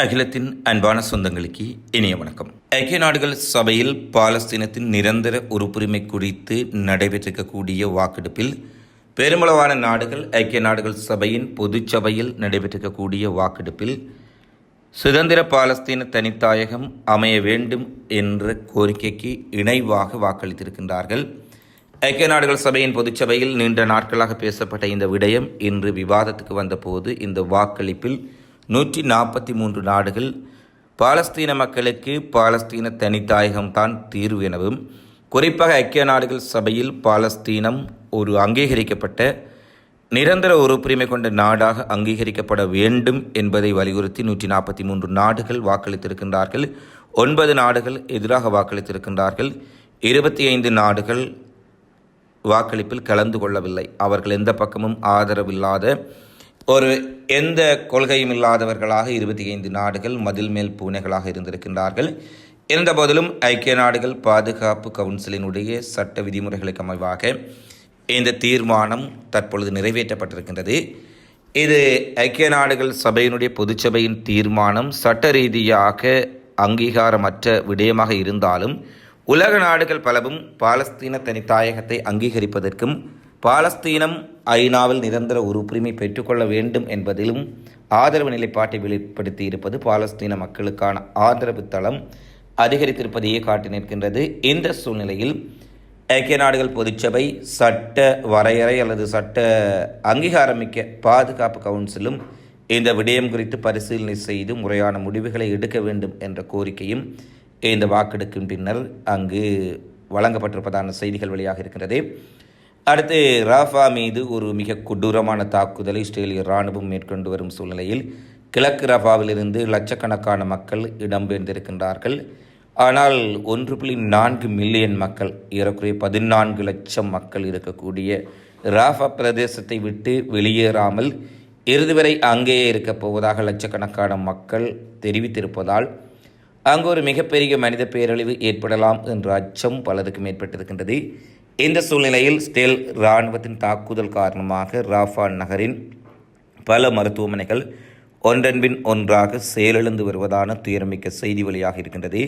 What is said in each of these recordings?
அகிலத்தின் அன்பான சொந்தங்களுக்கு இனிய வணக்கம். ஐக்கிய நாடுகள் சபையில் பாலஸ்தீனத்தின் நிரந்தர உறுப்புரிமை குறித்து நடைபெற்றிருக்கக்கூடிய வாக்கெடுப்பில் பெருமளவான நாடுகள் ஐக்கிய நாடுகள் சபையின் பொதுச்சபையில் நடைபெற்றிருக்கக்கூடிய வாக்கெடுப்பில் சுதந்திர பாலஸ்தீன தனித்தாயகம் அமைய வேண்டும் என்ற கோரிக்கைக்கு இணைவாக வாக்களித்திருக்கின்றார்கள். ஐக்கிய நாடுகள் சபையின் பொதுச்சபையில் நீண்ட நாட்களாக பேசப்பட்ட இந்த விடயம் இன்று விவாதத்துக்கு வந்தபோது இந்த வாக்களிப்பில் நூற்றி நாற்பத்தி மூன்று நாடுகள் பாலஸ்தீன மக்களுக்கு பாலஸ்தீன தனித்தாயகம்தான் தீர்வு எனவும் குறிப்பாக ஐக்கிய நாடுகள் சபையில் பாலஸ்தீனம் ஒரு அங்கீகரிக்கப்பட்ட நிரந்தர உறுப்புரிமை கொண்ட நாடாக அங்கீகரிக்கப்பட வேண்டும் என்பதை வலியுறுத்தி நூற்றி நாற்பத்தி மூன்று நாடுகள் வாக்களித்திருக்கின்றார்கள். ஒன்பது நாடுகள் எதிராக வாக்களித்திருக்கின்றார்கள். இருபத்தி ஐந்து நாடுகள் வாக்களிப்பில் கலந்து கொள்ளவில்லை. அவர்கள் எந்த பக்கமும் ஆதரவில்லாத ஒரு எந்த கொள்கையும் இல்லாதவர்களாக இருபத்தி ஐந்து நாடுகள் மதில் மேல் பூனைகளாக இருந்திருக்கின்றார்கள். இருந்தபோதிலும் ஐக்கிய நாடுகள் பாதுகாப்பு கவுன்சிலினுடைய சட்ட விதிமுறைகளுக்கு அமைவாக இந்த தீர்மானம் தற்பொழுது நிறைவேற்றப்பட்டிருக்கின்றது. இது ஐக்கிய நாடுகள் சபையினுடைய பொதுச்சபையின் தீர்மானம் சட்ட ரீதியாக அங்கீகாரமற்ற விடயமாக இருந்தாலும் உலக நாடுகள் பலவும் பாலஸ்தீன தனித்தாயகத்தை அங்கீகரிப்பதற்கும் பாலஸ்தீனம் ஐநாவில் நிரந்தர உறுப்புரிமை பெற்றுக்கொள்ள வேண்டும் என்பதிலும் ஆதரவு நிலைப்பாட்டை வெளிப்படுத்தி இருப்பது பாலஸ்தீன மக்களுக்கான ஆதரவு தளம் அதிகரித்திருப்பதையே காட்டி நிற்கின்றது. இந்த சூழ்நிலையில் ஐக்கிய நாடுகள் பொதுச்சபை சட்ட வரையறை அல்லது சட்ட அங்கீகாரமிக்க பாதுகாப்பு கவுன்சிலும் இந்த விடயம் குறித்து பரிசீலனை செய்து முறையான முடிவுகளை எடுக்க வேண்டும் என்ற கோரிக்கையும் இந்த வாக்கெடுக்கும் பின்னர் அங்கு வழங்கப்பட்டிருப்பதான செய்திகள் வெளியாக இருக்கிறது அடுத்து ராஃபா மீது ஒரு மிக கொடூரமான தாக்குதலை இஸ்ரேலிய இராணுவம் மேற்கொண்டு வரும் சூழ்நிலையில் கிழக்கு ரஃபாவிலிருந்து லட்சக்கணக்கான மக்கள் இடம்பெயர்ந்திருக்கின்றார்கள் ஆனால் ஒன்று புள்ளி நான்கு மில்லியன் மக்கள் ஏறக்குறைய பதினான்கு லட்சம் மக்கள் இருக்கக்கூடிய ராஃபா பிரதேசத்தை விட்டு வெளியேறாமல் இறுதி வரை அங்கேயே இருக்கப் போவதாக லட்சக்கணக்கான மக்கள் தெரிவித்திருப்பதால் அங்கு ஒரு மிகப்பெரிய மனித பேரழிவு ஏற்படலாம் என்ற அச்சம் பலருக்கும் ஏற்பட்டிருக்கின்றது இந்த சூழ்நிலையில் ஸ்டேல் இராணுவத்தின் தாக்குதல் காரணமாக ராஃபா நகரின் பல மருத்துவமனைகள் ஒன்றன்பின் ஒன்றாக செயலிழந்து வருவதான துயரமிக்க செய்தி வழியாக இருக்கின்றது.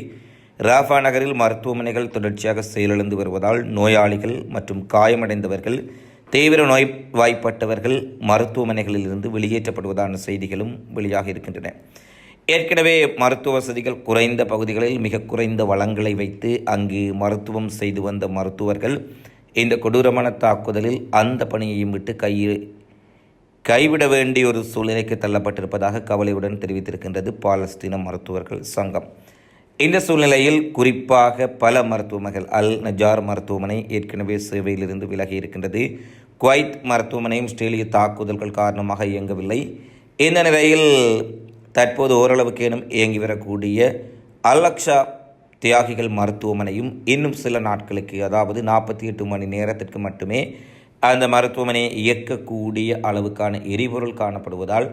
ராஃபா நகரில் மருத்துவமனைகள் தொடர்ச்சியாக செயலிழந்து வருவதால் நோயாளிகள் மற்றும் காயமடைந்தவர்கள் தீவிர நோய்வாய்ப்பட்டவர்கள் மருத்துவமனைகளிலிருந்து வெளியேற்றப்படுவதான செய்திகளும் வெளியாக இருக்கின்றன. ஏற்கனவே மருத்துவ வசதிகள் குறைந்த பகுதிகளில் மிக குறைந்த வளங்களை வைத்து அங்கு மருத்துவம் செய்து வந்த மருத்துவர்கள் இந்த கொடூரமான தாக்குதலில் அந்த பணியையும் விட்டு கையில் கைவிட வேண்டிய ஒரு சூழ்நிலைக்கு தள்ளப்பட்டிருப்பதாக கவலையுடன் தெரிவித்திருக்கின்றது பாலஸ்தீன மருத்துவர்கள் சங்கம். இந்த சூழ்நிலையில் குறிப்பாக பல மருத்துவமனைகள் அல் நஜார் மருத்துவமனை ஏற்கனவே சேவையிலிருந்து விலகி இருக்கின்றது. குவைத் மருத்துவமனையும் ஸ்ட்ரேலிய தாக்குதல்கள் காரணமாக இயங்கவில்லை. இந்த நிலையில் தற்போது ஓரளவுக்கேனும் இயங்கி வரக்கூடிய அலக்ஷா தியாகிகள் மருத்துவமனையும் இன்னும் சில நாட்களுக்கு அதாவது நாற்பத்தி எட்டு மணி நேரத்திற்கு மட்டுமே அந்த மருத்துவமனையை இயக்கக்கூடிய அளவுக்கான எரிபொருள் காணப்படுவதால்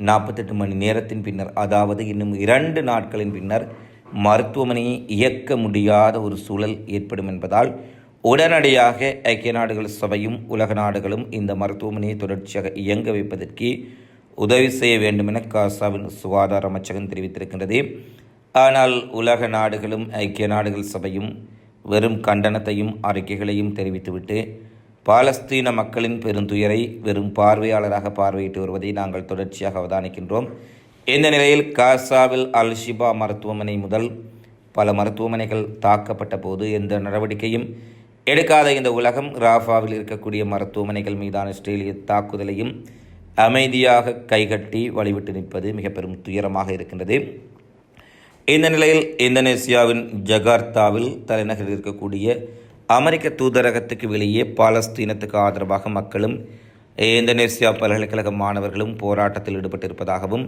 நாற்பத்தெட்டு மணி நேரத்தின் பின்னர் அதாவது இன்னும் இரண்டு நாட்களின் பின்னர் மருத்துவமனையை இயக்க முடியாத ஒரு சூழல் ஏற்படும் என்பதால் உடனடியாக ஐக்கிய நாடுகள் சபையும் உலக நாடுகளும் இந்த மருத்துவமனையை தொடர்ச்சியாக இயங்க வைப்பதற்கு உதவி செய்ய வேண்டும் என காசாவின் சுகாதார அமைச்சகம் தெரிவித்திருக்கின்றது. ஆனால் உலக நாடுகளும் ஐக்கிய நாடுகள் சபையும் வெறும் கண்டனத்தையும் அறிக்கைகளையும் தெரிவித்துவிட்டு பாலஸ்தீன மக்களின் பெருந்துயரை வெறும் பார்வையாளராக பார்வையிட்டு வருவதை நாங்கள் தொடர்ச்சியாக அவதானிக்கின்றோம். இந்த நிலையில் காசாவில் அல் ஷிபா மருத்துவமனை முதல் பல மருத்துவமனைகள் தாக்கப்பட்ட போது எந்த நடவடிக்கையும் எடுக்காத இந்த உலகம் ராஃபாவில் இருக்கக்கூடிய மருத்துவமனைகள் மீதான இஸ்ரேலிய தாக்குதலையும் அமைதியாக கைகட்டி வழிவிட்டு நிற்பது மிக பெரும் துயரமாக இருக்கின்றது. இந்த நிலையில் இந்தோனேசியாவின் ஜகார்த்தாவில் தலைநகரில் இருக்கக்கூடிய அமெரிக்க தூதரகத்துக்கு வெளியே பாலஸ்தீனத்துக்கு ஆதரவாக மக்களும் இந்தோனேசியா பல்கலைக்கழக மாணவர்களும் போராட்டத்தில் ஈடுபட்டிருப்பதாகவும்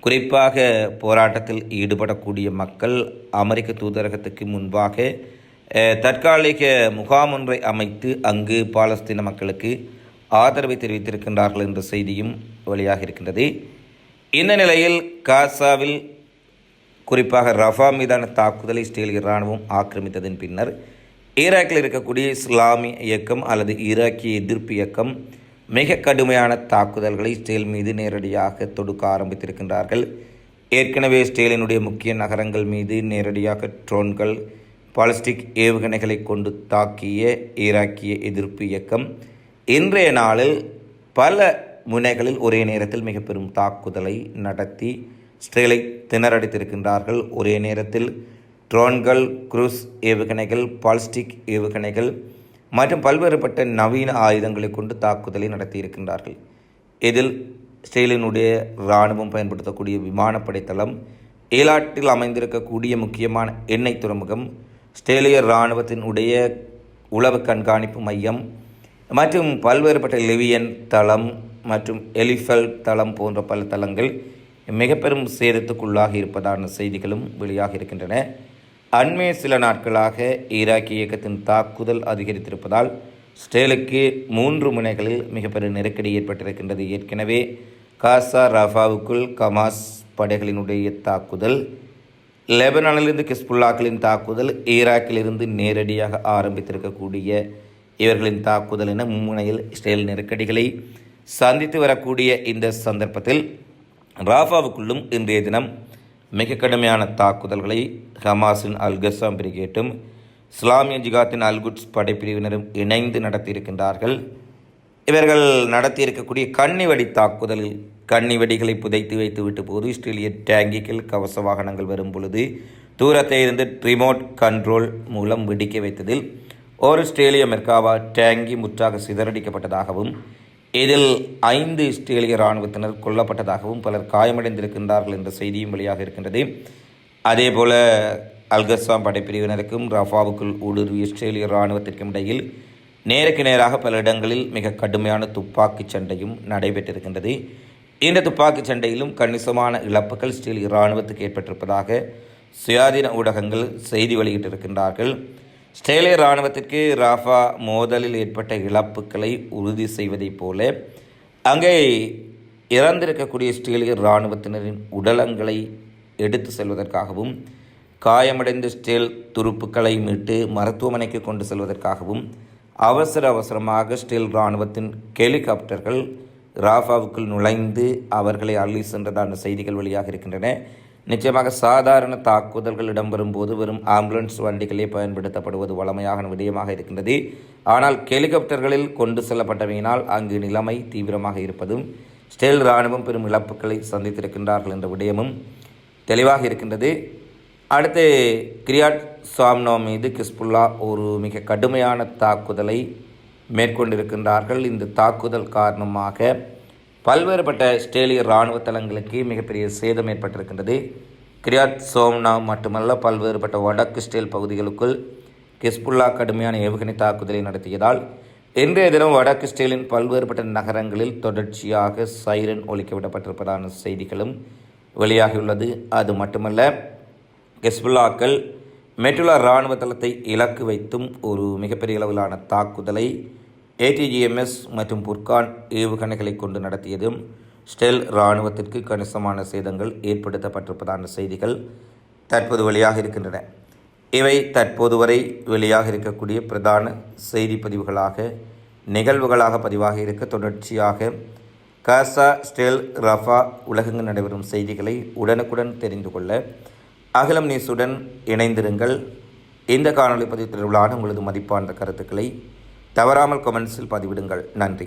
குறிப்பாக போராட்டத்தில் ஈடுபடக்கூடிய மக்கள் அமெரிக்க தூதரகத்துக்கு முன்பாக தற்காலிக முகாம் ஒன்றை அமைத்து அங்கு பாலஸ்தீன மக்களுக்கு ஆதரவை தெரிவித்திருக்கின்றார்கள் என்ற செய்தியும் வெளியாக இருக்கின்றது. இந்த நிலையில் காசாவில் குறிப்பாக ரஃபா மீதான தாக்குதலை இஸ்ரேல் இராணுவம் ஆக்கிரமித்ததன் பின்னர் ஈராக்கில் இருக்கக்கூடிய இஸ்லாமிய இயக்கம் அல்லது ஈராக்கிய எதிர்ப்பு இயக்கம் மிக கடுமையான தாக்குதல்களை இஸ்ரேல் மீது நேரடியாக தொடுக்க ஆரம்பித்திருக்கின்றார்கள். ஏற்கனவே இஸ்ரேலினுடைய முக்கிய நகரங்கள் மீது நேரடியாக ட்ரோன்கள் பாலிஸ்டிக் ஏவுகணைகளை கொண்டு தாக்கிய ஈராக்கிய எதிர்ப்பு இயக்கம் இன்றைய நாளில் பல முனைகளில் ஒரே நேரத்தில் மிக பெரும் தாக்குதலை நடத்தி இஸ்ரேலை திணறடித்திருக்கின்றார்கள். ஒரே நேரத்தில் ட்ரோன்கள் குரூஸ் ஏவுகணைகள் பால்ஸ்டிக் ஏவுகணைகள் மற்றும் பல்வேறுபட்ட நவீன ஆயுதங்களை கொண்டு தாக்குதலை நடத்தியிருக்கின்றார்கள். இதில் ஸ்ரீலினுடைய இராணுவம் பயன்படுத்தக்கூடிய விமானப்படை தளம் ஈலாட்டில் அமைந்திருக்கக்கூடிய முக்கியமான எண்ணெய் துறைமுகம் இஸ்ரேலிய இராணுவத்தினுடைய உளவு கண்காணிப்பு மையம் மற்றும் பல்வேறுபட்ட லிவியன் தளம் மற்றும் எலிஃபல் தளம் போன்ற பல தளங்கள் மிக பெரும் சேதத்துக்குள்ளாகி இருப்பதான செய்திகளும் வெளியாக இருக்கின்றன. அண்மைய சில நாட்களாக ஈராக்கிய இயக்கத்தின் தாக்குதல் அதிகரித்திருப்பதால் ஸ்டேலுக்கு மூன்று முனைகளில் மிகப்பெரும் நெருக்கடி ஏற்பட்டிருக்கின்றது. ஏற்கனவே காசா ரஃபாவுக்குள் கமாஸ் படைகளினுடைய தாக்குதல் லெபனானிலிருந்து கிஸ்புல்லாக்களின் தாக்குதல் ஈராக்கிலிருந்து நேரடியாக ஆரம்பித்திருக்கக்கூடிய இவர்களின் தாக்குதல் என மும்முனையில் இஸ்ரேல் நெருக்கடிகளை சந்தித்து வரக்கூடிய இந்த சந்தர்ப்பத்தில் ராஃபாவுக்குள்ளும் இன்றைய தினம் மிக கடுமையான தாக்குதல்களை ஹமாஸின் அல் கசாம் பிரிகேட்டும் இஸ்லாமிய ஜிகாத்தின் அல்குட்ஸ் படைப்பிரிவினரும் இணைந்து நடத்தியிருக்கின்றார்கள். இவர்கள் நடத்தியிருக்கக்கூடிய கன்னிவெடி தாக்குதலில் கன்னிவெடிகளை புதைத்து வைத்து விட்டு போது இஸ்ரேலிய டேங்கிகள் கவச வாகனங்கள் வரும் பொழுது தூரத்தை இருந்து ரிமோட் கண்ட்ரோல் மூலம் வெடிக்க வைத்ததில் ஓர் இஸ்ரேலிய மெர்காவா டேங்கி முற்றாக சிதறடிக்கப்பட்டதாகவும் இதில் ஐந்து இஸ்ரேலிய இராணுவத்தினர் கொல்லப்பட்டதாகவும் பலர் காயமடைந்திருக்கின்றார்கள் என்ற செய்தியும் வெளியாக இருக்கின்றது. அதேபோல அல்கசாம் படைப்பிரிவினருக்கும் ரஃபாவுக்குள் ஊடுருவிய இஸ்ரேலிய இராணுவத்திற்கும் இடையில் நேருக்கு நேராக பல இடங்களில் மிக கடுமையான துப்பாக்கிச் சண்டையும் நடைபெற்றிருக்கின்றது. இந்த துப்பாக்கிச் சண்டையிலும் கணிசமான இழப்புகள் இஸ்ரேலிய இராணுவத்துக்கு ஏற்பட்டிருப்பதாக சுயாதீன ஊடகங்கள் செய்தி வெளியிட்டிருக்கின்றார்கள். இஸ்ரேலிய இராணுவத்திற்கு ராஃபா மோதலில் ஏற்பட்ட இழப்புகளை உறுதி செய்வதைப் போல அங்கே இறந்திருக்கக்கூடிய இஸ்ரேலிய இராணுவத்தினரின் உடலங்களை எடுத்து செல்வதற்காகவும் காயமடைந்த ஸ்டேல் துருப்புக்களை மீட்டு மருத்துவமனைக்கு கொண்டு செல்வதற்காகவும் அவசர அவசரமாக ஸ்டேல் இராணுவத்தின் ஹெலிகாப்டர்கள் ராஃபாவுக்குள் நுழைந்து அவர்களை அள்ளி சென்றதான செய்திகள் வெளியாக இருக்கின்றன. நிச்சயமாக சாதாரண தாக்குதல்கள் இடம்பெறும் போது வெறும் ஆம்புலன்ஸ் வண்டிகளே பயன்படுத்தப்படுவது வளமையான விடயமாக இருக்கின்றது. ஆனால் ஹெலிகாப்டர்களில் கொண்டு செல்லப்பட்டவையினால் அங்கு நிலைமை தீவிரமாக இருப்பதும் ஸ்டேல் இராணுவம் பெரும் இழப்புகளை சந்தித்திருக்கின்றார்கள் என்ற விடயமும் தெளிவாக இருக்கின்றது. அடுத்து கிரியாட் சாம்னோ மீது கிஸ்புல்லா ஒரு மிக கடுமையான தாக்குதலை மேற்கொண்டிருக்கின்றார்கள். இந்த தாக்குதல் காரணமாக பல்வேறுபட்ட ஸ்டேலிய இராணுவ தளங்களுக்கு மிகப்பெரிய சேதம் ஏற்பட்டிருக்கின்றது. கிரியாட் சோம்னா மட்டுமல்ல பல்வேறுபட்ட வடக்கு ஸ்டேல் பகுதிகளுக்குள் கிஸ்புல்லா கடுமையான ஏவுகணை தாக்குதலை நடத்தியதால் இன்றைய தினம் வடக்கு ஸ்டேலின் பல்வேறுபட்ட நகரங்களில் தொடர்ச்சியாக சைரன் ஒழிக்க விடப்பட்டிருப்பதான செய்திகளும் வெளியாகியுள்ளது. அது மட்டுமல்ல கெஸ்புல்லாக்கள் மெட்டுலா இராணுவ தளத்தை இலக்கு வைத்தும் ஒரு மிகப்பெரிய அளவிலான தாக்குதலை ஏடிஜிஎம்எஸ் மற்றும் புர்கான் ஏவுகணைகளை கொண்டு நடத்தியதும் ஸ்டெல் இராணுவத்திற்கு கணிசமான சேதங்கள் ஏற்படுத்தப்பட்டிருப்பதான செய்திகள் தற்போது வெளியாக இருக்கின்றன. இவை தற்போது வரை வெளியாக இருக்கக்கூடிய பிரதான செய்தி பதிவுகளாக நிகழ்வுகளாக பதிவாக இருக்க தொடர்ச்சியாக காசா ஸ்டெல் ரஃபா உலகங்கள் நடைபெறும் செய்திகளை உடனுக்குடன் தெரிந்து கொள்ள அகிலம் நியூஸுடன் இணைந்திருங்கள். இந்த காணொலி பதிவு தொடர்பிலான உங்களது மதிப்பான கருத்துக்களை தவறாமல் கமெண்ட்ஸில் பதிவிடுங்கள். நன்றி.